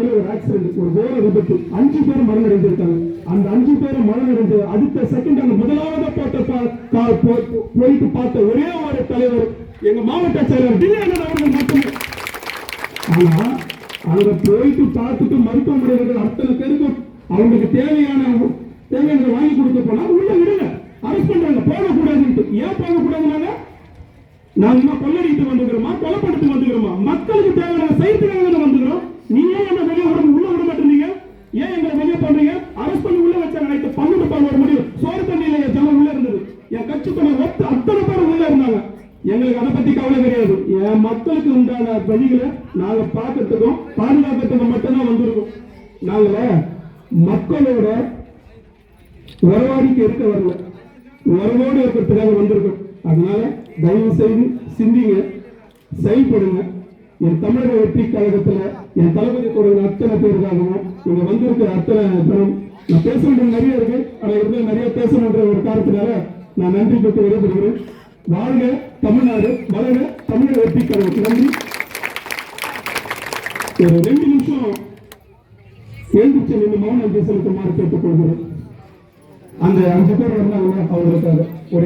ஒரு ஆக்சிடென்ட் ஒரு கோர விபத்து அஞ்சு பேர் மரணடைந்திருக்காங்க. அந்த அஞ்சு பேர் மரணடைந்து அடுத்த செகண்ட் அந்த முதலாவது போட்ட போயிட்டு பார்த்த ஒரே ஒரு தலைவர் எங்க மாவட்ட செயலர் அவர்கள் மட்டுமே. ஆனா அங்க போயிட்டு பார்த்துட்டு மருத்துவமனைகள் அத்தனை பேருக்கும் அவங்களுக்கு தேவையான தேவையானதை வாங்கி கொடுக்க போனா உள்ள விடுங்க. அரெஸ்ட் பண்றாங்க. போகக்கூடாதுன்ட்டு. ஏன் போகக்கூடாதுனாங்க நாங்க என்ன கொள்ளடிட்டு வந்துக்கிறோமா? கொலைப்படுத்தி வந்துக்கிறோமா? மக்களுக்கு தேவையான செய்தியாக வந்துக்கிறோம்? பண்ணி உள்ள நைட்டு பன்னெண்டு பதினோரு முடியும் சோறு தண்ணியில என் ஜனம் உள்ள இருந்தது. என் கட்சி துணை ஒத்த அத்தனை பேர் உள்ள இருந்தாங்க. எங்களுக்கு அதை பத்தி கவலை கிடையாது. என் மக்களுக்கு உண்டான வழிகளை நாங்க பார்க்கறதுக்கும் பாதுகாக்கிறதுக்கும் மட்டும்தான் வந்திருக்கோம். நாங்கள மக்களோட உறவாடிக்கு இருக்க வரல. உறவோடு இருக்கிறதுக்காக வந்திருக்கோம். அதனால தயவு செய்து சிந்திங்க செயல்படுங்க. என் தமிழக வெற்றி கழகத்துல என் தளபதி கூட அத்தனை பேருக்காகவும் இங்க வந்திருக்கிற அத்தனை பேரும். நான் பேச வேண்டிய நிறைய இருக்கு. ஆனா இருந்தால் நிறைய பேசணுன்ற ஒரு காரணத்தினால நான் நன்றி பெற்று விடைபெறுகிறேன். வாழ்க தமிழ்நாடு வளர தமிழக வெற்றி கழகம். நன்றி. ஒரு ரெண்டு நிமிஷம் எழுந்திருச்சு நின்று மௌன அஞ்சலி செலுத்துமாறு கேட்டுக்கொள்கிறேன். அந்த அஞ்சு பேர் வந்தாங்க அவங்களுக்காக. ஒரு